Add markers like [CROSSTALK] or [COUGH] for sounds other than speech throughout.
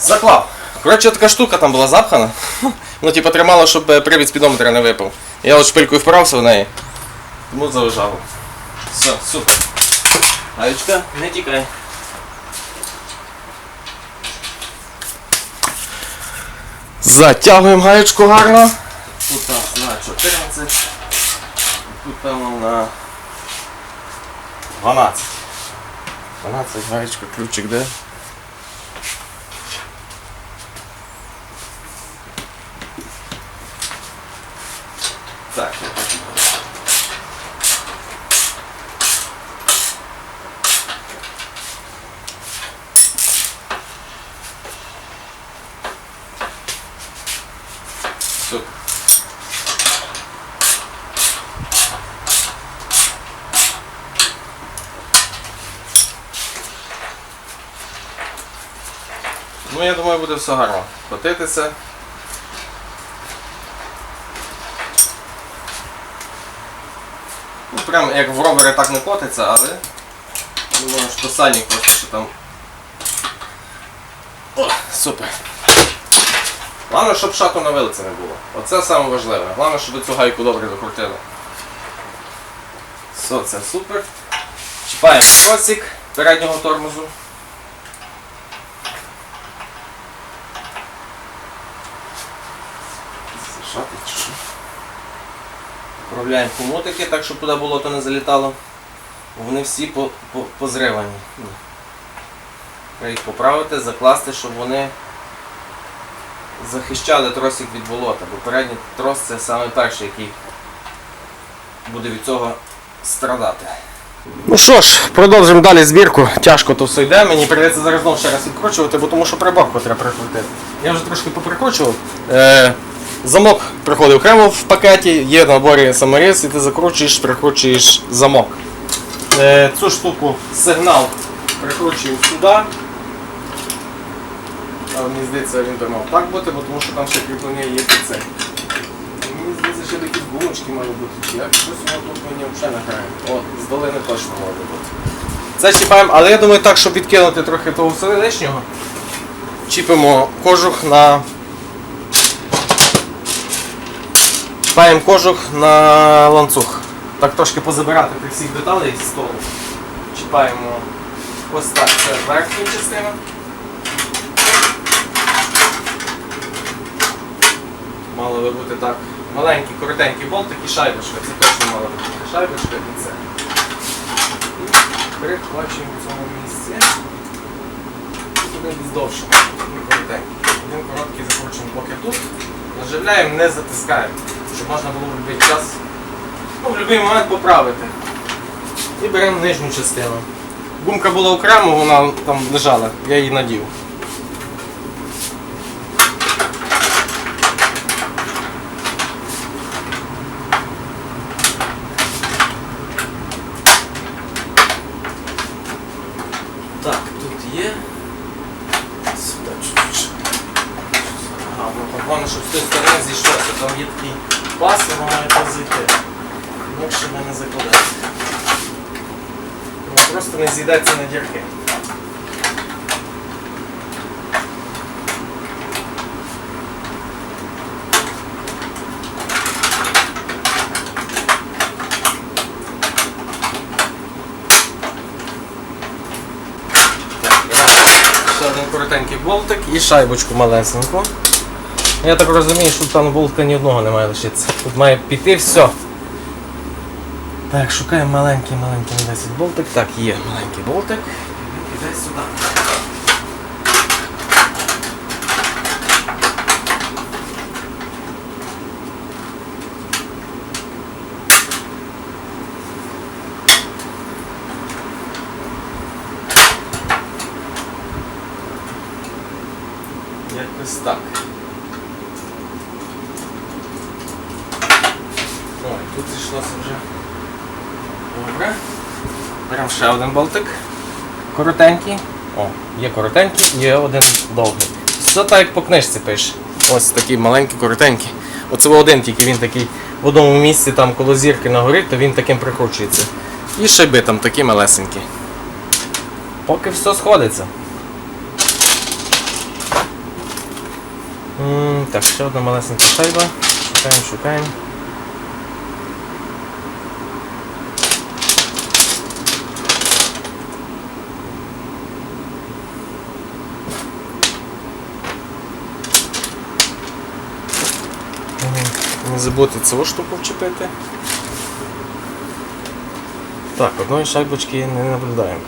Заклав. Коротше, така штука там була запхана. [LAUGHS] Ну, типу, тримала, щоб е, привід спідометра не випав. Я от шпилькою впирався в неї. Тому заважало. Все, супер. Гаючка, не тікай. Затягуємо гаєчку гарно. Тут нас на 14. Тут певно на 12. 12 гаєчка, ключик де? Так. Супер. Ну, я думаю, буде все гарно. Котитися. Ну, прям як в ровері так не котиться, але думаю, що сальник просто що там. О, супер. Головне, щоб шату на вилиці не було. Оце саме важливе. Головне, щоб цю гайку добре закрутили. Все, це супер. Чіпаємо тросик переднього тормозу. Що? Управляємо хомутики так, щоб туди болото не залітало. Вони всі по, по, позривані. Ну. Треба їх поправити, закласти, щоб вони захищали тросик від болота, бо передній трос це саме перший, який буде від цього страдати. Ну що ж, продовжимо далі збірку. Тяжко то все йде. Мені прийдеться зараз знову ще раз відкручувати, бо тому що прибавку треба прикрутити. Я вже трошки поприкручував. Е, замок приходив окремо в пакеті, є в наборі саморіз, і ти закручуєш, прикручуєш замок. Е, цю штуку сигнал прикручуємо сюди. Але мені здається, він би мав так бути, бо тому що там ще кріплення є під це. Мені здається, ще такі гумочки мають бути. Як щось воно тут мені взагалі не грає. От, з долини точно може бути. Це чіпаємо, але я думаю так, щоб відкинути трохи того все. Чіпимо кожух на. Чіпаємо кожух на ланцюг. Так трошки позабирати тих всіх деталей з столу. Чіпаємо ось так, це верхня частина. Мало би бути так. Маленький, коротенький болтик і шайбочка. Це точно мала би бути шайбочка і це. І прихвачуємо в цьому місці. Один вздовж, один коротенький. Один короткий закручуємо поки тут. Наживляємо, не затискаємо, щоб можна було в будь-який час, ну, в будь-який момент поправити. І беремо нижню частину. Гумка була окремо, вона там лежала, я її надів. Так, тут є. Сюди чуть-чуть. Ага, ну так головне, щоб з тієї сторони зійшлося. Там є такий пас, воно має позити. Інакше не закладається. Воно просто не зійдеться на дірки. Ще один коротенький болтик і шайбочку малесеньку. Я так розумію, що там болтика ні одного не має лишитися. Тут має піти все. Так, шукаємо маленький, маленький на 10 болтик. Так, є маленький болтик. Іде сюди. Якось так. Ой, тут зійшлося вже. Добре. Беремо ще один болтик. Коротенький. О, є коротенький, є один довгий. Все так як по книжці пише. Ось такий маленький, коротенький. Оце один тільки він такий в одному місці, там коло зірки нагорі, то він таким прикручується. І шиби там такі малесенькі. Поки все сходиться. Так, ще одна малесенька шайба. Шукаємо, шукаємо. Не забути цю штуку вчепити. Так, одної шайбочки не наблюдаємо.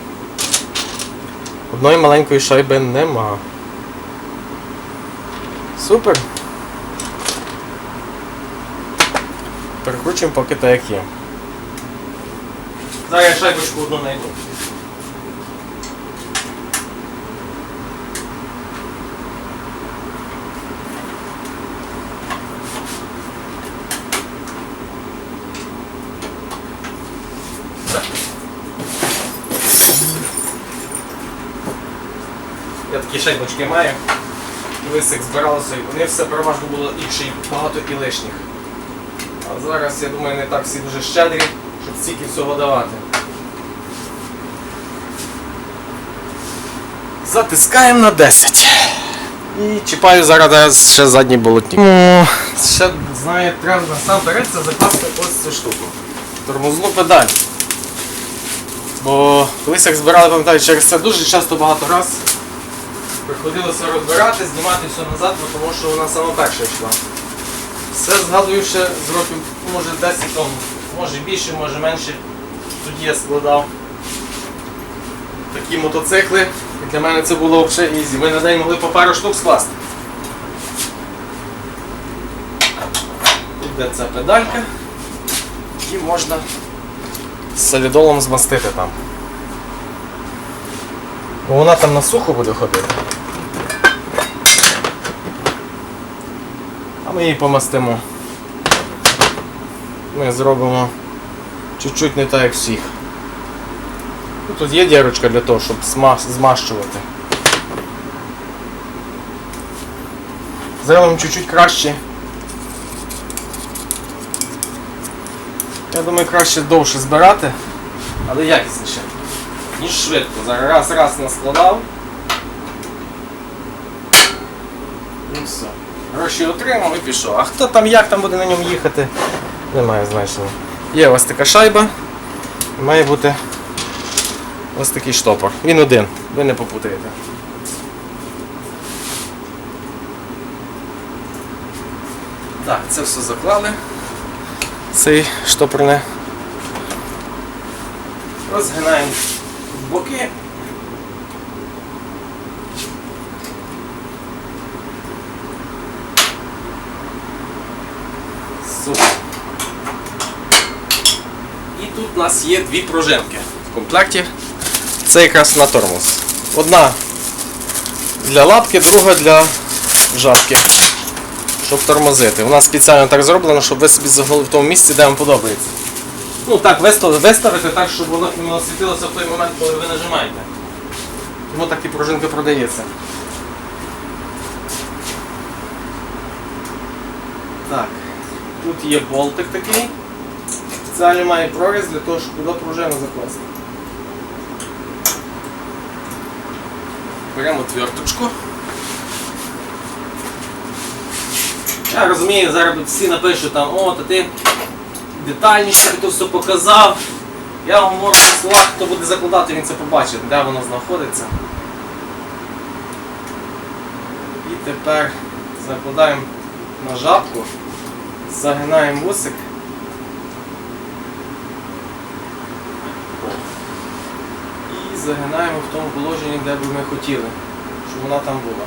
Одної маленької шайби нема. Супер. Перекручуємо поки так як є. Зараз я шайбочку одну знайду. Я такі шайбочки маю. Колись збиралося, і вони все переважно було і ще й багато і лишніх. А зараз, я думаю, не так всі дуже щедрі, щоб стільки всього давати. Затискаємо на 10. І чіпаю зараз ще задній болотник. О, ще знає, треба насамперед це закласти ось цю штуку. Тормозну педаль. Бо колись як збирали, пам'ятаю, через це дуже часто багато раз приходилося розбирати, знімати все назад, тому що вона сама перша йшла. Все згадую ще з років, може 10 тому, може більше, може менше. Тоді я складав такі мотоцикли. І для мене це було взагалі ізі. Ми на день могли по пару штук скласти. Тут де ця педалька. І можна солідолом змастити там. Бо вона там на сухо буде ходити. А ми її помастимо. Ми зробимо чуть-чуть не так, як всіх. Ну, Тут є дірочка для того, щоб змащувати. Зробимо чуть-чуть краще. Я думаю, краще довше збирати, але якісніше, ніж швидко. Зараз раз раз наскладав. І все. Гроші отримав і пішов. А хто там як там буде на ньому їхати, не має значення. Є ось така шайба. Має бути ось такий штопор. Він один, ви не попутаєте. Так, це все заклали. Цей штопорне. Розгинаємо в боки. Супер. І тут у нас є дві пружинки в комплекті. Це якраз на тормоз. Одна для лапки, друга для жабки. Щоб тормозити. Вона спеціально так зроблена, щоб ви собі загнули в тому місці, де вам подобається. Ну так, виставити, так, щоб воно іменно світилося в той момент, коли ви нажимаєте. Тому так і пружинка продається. Так, тут є болтик такий. Спеціально має проріз для того, щоб туди пружину закласти. Беремо тверточку. Я розумію, зараз всі напишуть там, о, то ти детальніше то все показав. Я вам можу словах, хто буде закладати, він це побачить, де воно знаходиться. І тепер закладаємо на жабку, загинаємо вусик. І загинаємо в тому положенні, де би ми хотіли, щоб вона там була.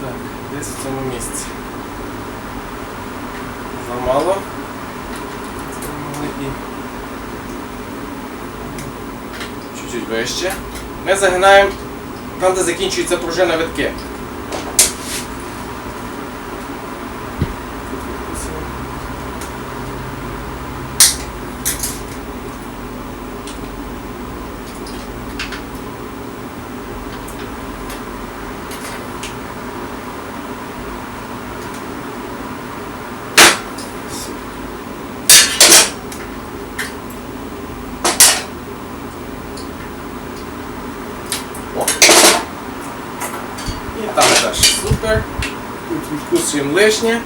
Так, десь в цьому місці. Замало. І чуть-чуть вище. Ми загинаємо там, де закінчується пружина витки. О. відкручуємо лишнє.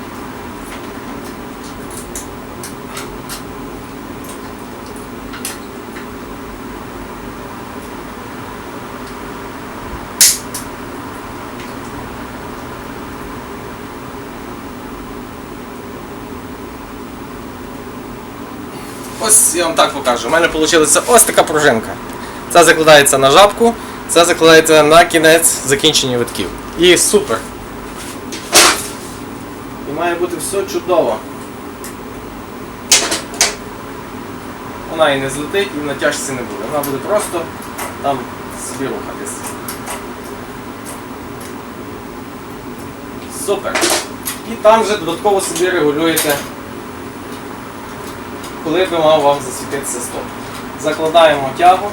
Ось я вам так покажу. У мене вийшла ось така пружинка. Це закладається на жабку, це закладається на кінець закінчення витків. І супер. Має бути все чудово. Вона і не злетить, і в натяжці не буде. Вона буде просто там собі рухатись. Супер. І там вже додатково собі регулюєте коли би мав вам засвітитися стоп. Закладаємо тягу.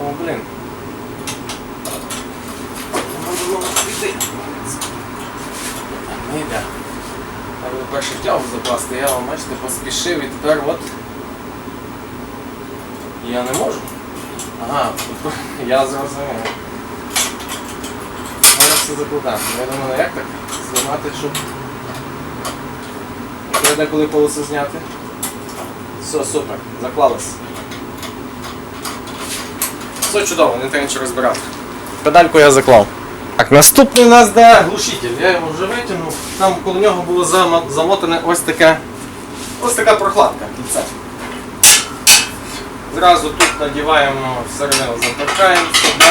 О, блін. Не можу піти. Не йде. Треба було перше тягу закласти, я вам поспішив і тепер от. Я не можу. Ага, я зрозумів. Ну, я все закладаю. Я думаю, ну як так? Знімати, щоб Треба деколи колесо зняти. Все, супер, заклалось. Все чудово, не треба нічого розбирати. Педальку я заклав. Так, наступний у нас де глушитель. Я його вже витягнув. Там коло нього було замотане ось таке. Ось така прокладка кільце. Зразу тут надіваємо всередину, запихаємо сюди.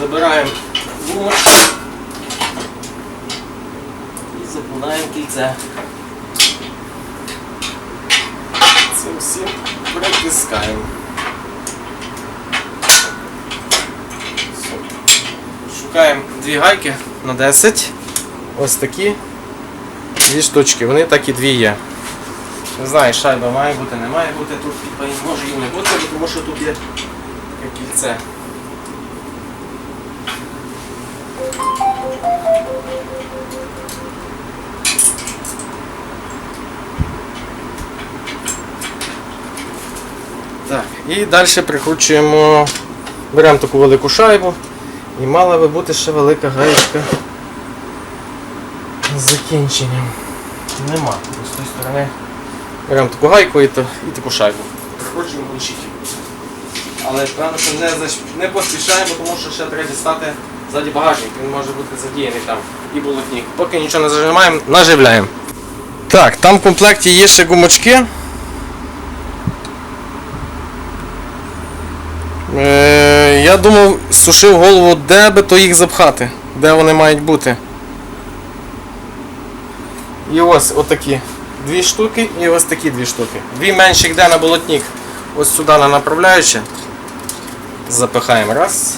Забираємо гумочку і закладаємо кільце. Цим всім притискаємо. Супер. Шукаємо дві гайки на 10. Ось такі. Дві штучки. Вони так і дві є. Не знаю, шайба має бути, не має бути. Тут може і не бути, тому що тут є таке кільце. Так, і далі прикручуємо, беремо таку велику шайбу і мала би бути ще велика гаєчка з закінченням. Нема. З тої сторони беремо таку гайку і, та- і таку шайбу. Прикручуємо глушитель. Але певно, що не, не поспішаємо, тому що ще треба дістати ззаді багажник, він може бути задіяний там і болотник. Поки нічого не зажимаємо, наживляємо. Так, там в комплекті є ще гумочки. Е, я думав, сушив голову, де би то їх запхати, де вони мають бути. І ось отакі дві штуки і ось такі дві штуки. Дві менші йде на болотник. Ось сюди на направляюче. Запихаємо раз.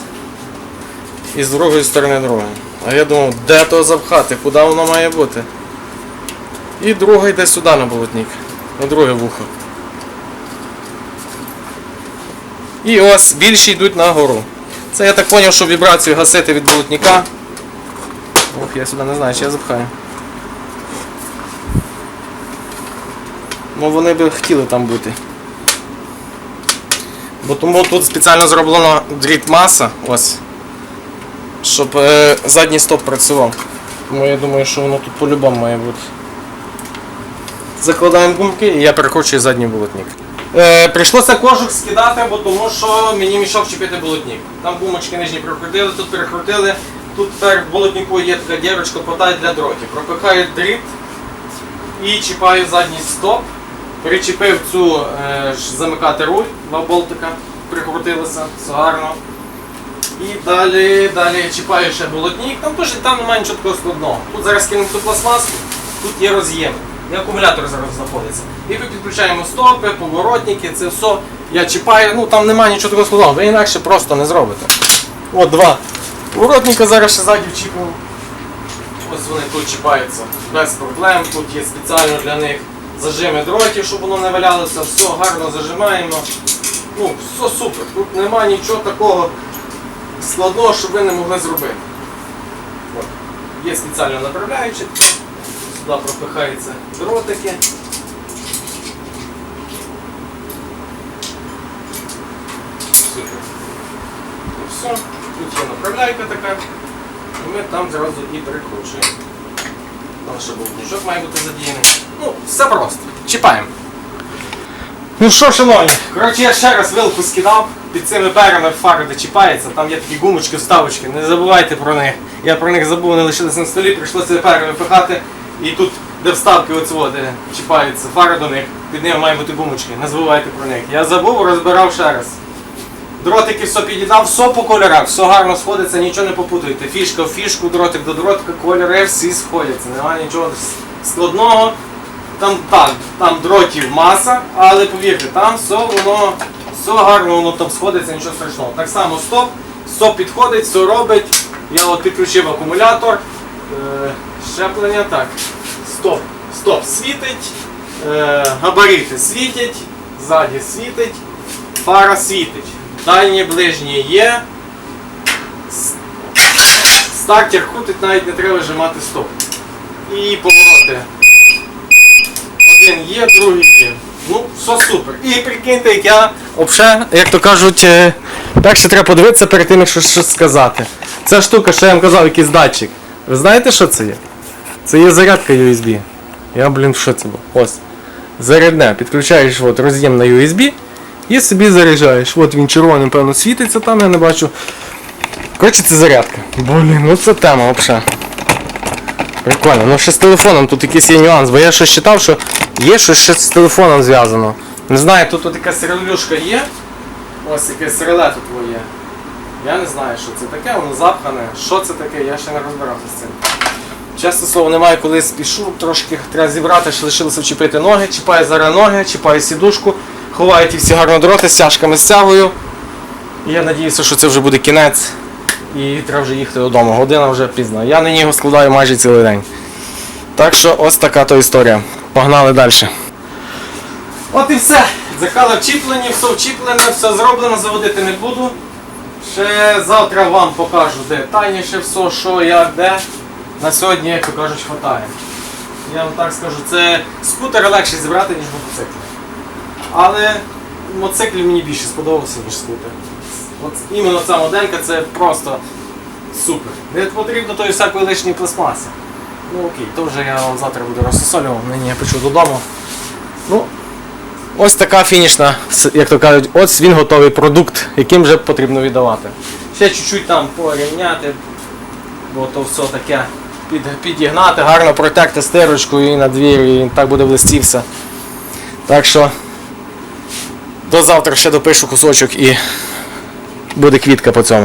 І з другої сторони друге. А я думав, де то запхати, куди воно має бути. І друга йде сюди на болотник. На друге вухо. І ось більші йдуть нагору. Це я так зрозумів, що вібрацію гасити від болотника. Ох, я сюди не знаю, чи я запхаю. Ну вони би хотіли там бути. Бо тому тут спеціально зроблена дріт маса, ось. Щоб е, задній стоп працював. Тому я думаю, що воно тут по-любому має бути. Закладаємо гумки і я перекручую задній болотник. Е, прийшлося кожух скидати, бо тому що мені мішав чіпити болотник. Там гумочки нижні прокрутили, тут перекрутили. Тут тепер в болотнику є така дірочка, потай для дротів. Пропихаю дріт і чіпаю задній стоп. Причепив цю е, замикати руль, два болтика, прикрутилося, все гарно. І далі, далі чіпаю ще болотник. Там теж там немає нічого такого складного. Тут зараз кинемо цю пластмаску, тут є роз'єм. І акумулятор зараз знаходиться. І ми підключаємо стопи, поворотники, це все. Я чіпаю, ну там немає нічого такого складного, ви інакше просто не зробите. От два. Поворотника зараз ще ззаді вчіпимо. Ось вони тут чіпаються без проблем. Тут є спеціально для них зажими дротів, щоб воно не валялося. Все гарно зажимаємо. Ну, все супер. Тут немає нічого такого складного, щоб ви не могли зробити. От. Є спеціально направляючі. Сюди пропихаються дротики. Супер. Ну, Все, тут є направляйка така. І ми там зразу і прикручуємо. Там ще був має бути задіяний. Ну, все просто. Чіпаємо. Ну що, шановні, коротше, я ще раз вилку скидав, під цими берегами фари де чіпається, там є такі гумочки, вставочки, не забувайте про них. Я про них забув, вони лишилися на столі, прийшлося берегами пихати. І тут, де вставки оцього, де чіпаються, фара до них, під ними має бути гумочки, не забувайте про них. Я забув, розбирав ще раз. Дротики все під'їдав, все по кольорах, все гарно сходиться, нічого не попутуйте. Фішка в фішку, дротик до дротика, кольори всі сходяться. Немає нічого складного. Там так, там дротів маса, але повірте, там все воно все гарно, воно там сходиться, нічого страшного. Так само стоп, стоп підходить, все робить. Я от підключив акумулятор, е, щеплення, так. Стоп, стоп, світить, е, габарити світять, ззаді світить, фара світить. Дальні ближні є. Стартер крутить, навіть не треба вжимати стоп. І повороти. Один є, другий є. Ну, все супер. І прикиньте, як я взагалі, як то кажуть, е, перше треба подивитися перед тим, як щось, щось сказати. Ця штука, що я вам казав, якийсь датчик. Ви знаєте, що це є? Це є зарядка USB. Я, блін, в шоці був. Ось. Зарядне. Підключаєш от, роз'єм на USB і собі заряджаєш. От він червоним, певно, світиться там, я не бачу. Коротше, це зарядка. Блін, ну це тема взагалі. Прикольно. Ну ще з телефоном тут якийсь є нюанс, бо я щось читав, що є щось ще з телефоном зв'язано. Не знаю, тут от якась релюшка є. Ось якесь реле тут є. Я не знаю, що це таке, воно запхане. Що це таке, я ще не розбирався з цим. Чесне слово, немає коли спішу, трошки треба зібрати, ще лишилося вчепити ноги, чіпаю зараз ноги, чіпаю сідушку, ховаю ті всі гарно дроти, стяжками стягую. І я надіюся, що це вже буде кінець. І треба вже їхати додому. Година вже пізна. Я нині його складаю майже цілий день. Так що ось така то історія. Погнали далі. От і все. Дзеркала вчіплені, все вчіплене, все зроблено, заводити не буду. Ще завтра вам покажу детальніше все, що, як, де. На сьогодні, як то кажуть, хватає. Я вам так скажу, це скутер легше зібрати, ніж мотоцикл. Але мотоцикл мені більше сподобався, ніж скутер. От іменно ця моделька це просто супер. Не потрібно тої всякої лишньої пластмаси. Ну окей, то вже я вам завтра буду розсосолював, нині я печу додому. Ось така фінішна, як то кажуть, ось він готовий продукт, яким вже потрібно віддавати. Ще чуть-чуть там порівняти, бо то все таке під, підігнати, гарно протерти стирочкою і на двір, і так буде в листі все. Так що до завтра ще допишу кусочок і буде квітка по цьому.